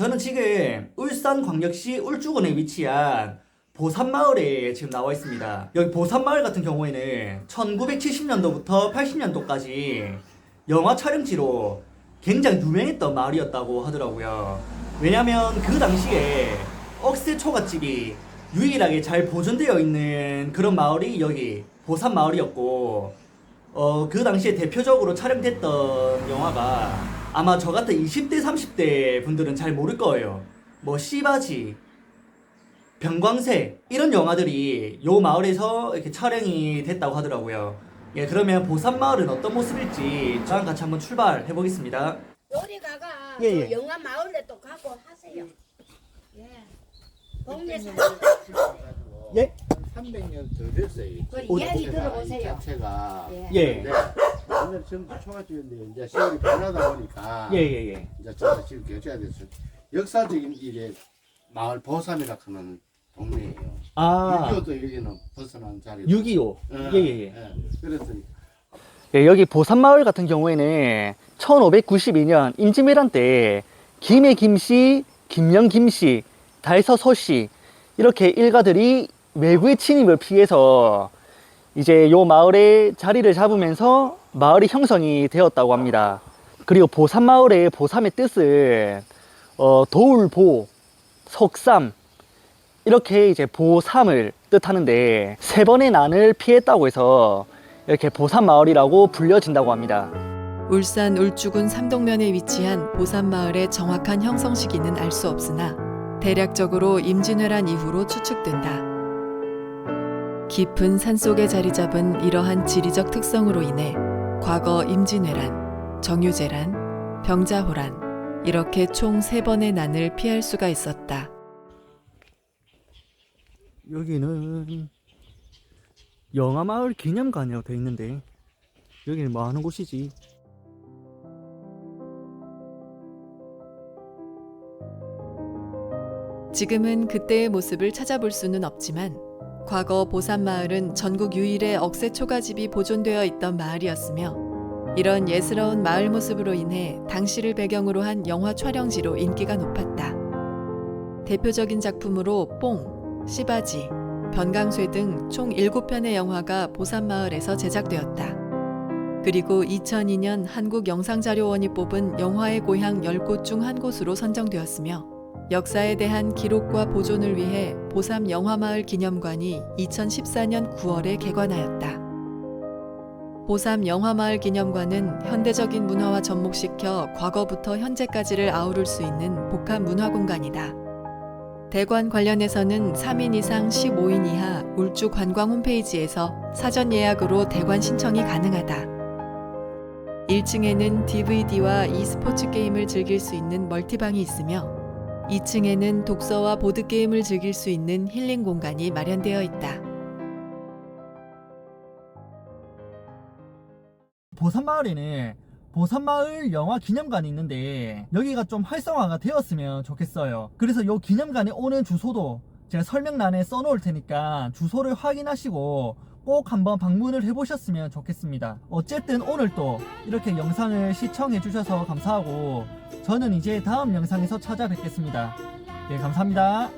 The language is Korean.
저는 지금 울산광역시 울주군에 위치한 보산마을에 지금 나와 있습니다. 여기 보산마을 같은 경우에는 1970년도부터 80년도까지 영화 촬영지로 굉장히 유명했던 마을이었다고 하더라고요. 왜냐면 그 당시에 억새 초가집이 유일하게 잘 보존되어 있는 그런 마을이 여기 보산 마을이었고 어, 그 당시에 대표적으로 촬영됐던 영화가 아마 저 같은 20대, 30대 분들은 잘 모를 거예요. 뭐, 씨바지, 병광세, 이런 영화들이 요 마을에서 이렇게 촬영이 됐다고 하더라고요. 예, 그러면 보산 마을은 어떤 모습일지 저랑 같이 한번 출발해 보겠습니다. 우리 가가 예, 그 예. 영화 마을에 또 가고 하세요. 예. 동네 사 예? 300년 더 됐어요. 그 어, 이야기 이 들어보세요. 자체가 예. 예. 근데 옛날 전부 초가집인데 이제 시골이 변하다 보니까 예, 예, 예. 이제 저도 지금 교체가 됐어요. 역사적인 일에 마을 보삼이라 하는 동네예요. 아, 6.25도 여기는 벗어난 자리. 6.25. 예, 예, 예. 그랬더니 예, 여기 보산마을 같은 경우에는 1592년 임진왜란 때 김해 김씨, 김영 김씨, 달서 서씨 이렇게 일가들이 외구의 침입을 피해서 이제 요 마을에 자리를 잡으면서 마을이 형성이 되었다고 합니다. 그리고 보산마을의 보삼의 뜻은 어, 도울보, 석삼 이렇게 이제 보삼을 뜻하는데 세 번의 난을 피했다고 해서 이렇게 보산마을이라고 불려진다고 합니다. 울산 울주군 삼동면에 위치한 보산마을의 정확한 형성 시기는 알 수 없으나 대략적으로 임진왜란 이후로 추측된다. 깊은 산속에 자리 잡은 이러한 지리적 특성으로 인해 과거 임진왜란, 정유재란, 병자호란 이렇게 총 세 번의 난을 피할 수가 있었다. 여기는 영화마을 기념관이라고 돼 있는데 여기는 뭐 하는 곳이지? 지금은 그때의 모습을 찾아볼 수는 없지만 과거 보산마을은 전국 유일의 억새 초가집이 보존되어 있던 마을이었으며 이런 예스러운 마을 모습으로 인해 당시를 배경으로 한 영화 촬영지로 인기가 높았다. 대표적인 작품으로 뽕, 씨바지, 변강쇠 등 총 7편의 영화가 보산마을에서 제작되었다. 그리고 2002년 한국영상자료원이 뽑은 영화의 고향 10곳 중 한 곳으로 선정되었으며 역사에 대한 기록과 보존을 위해 보삼 영화마을 기념관이 2014년 9월에 개관하였다. 보삼 영화마을 기념관은 현대적인 문화와 접목시켜 과거부터 현재까지를 아우를 수 있는 복합 문화 공간이다. 대관 관련해서는 3인 이상 15인 이하 울주 관광 홈페이지에서 사전 예약으로 대관 신청이 가능하다. 1층에는 DVD와 e스포츠 게임을 즐길 수 있는 멀티방이 있으며 2층에는 독서와 보드게임을 즐길 수 있는 힐링 공간이 마련되어 있다. 보산마을에는 보산마을 영화 기념관이 있는데 여기가 좀 활성화가 되었으면 좋겠어요. 그래서 요 기념관에 오는 주소도 제가 설명란에 써놓을 테니까 주소를 확인하시고 꼭 한번 방문을 해보셨으면 좋겠습니다. 어쨌든 오늘 또 이렇게 영상을 시청해 주셔서 감사하고 저는 이제 다음 영상에서 찾아뵙겠습니다. 네, 감사합니다.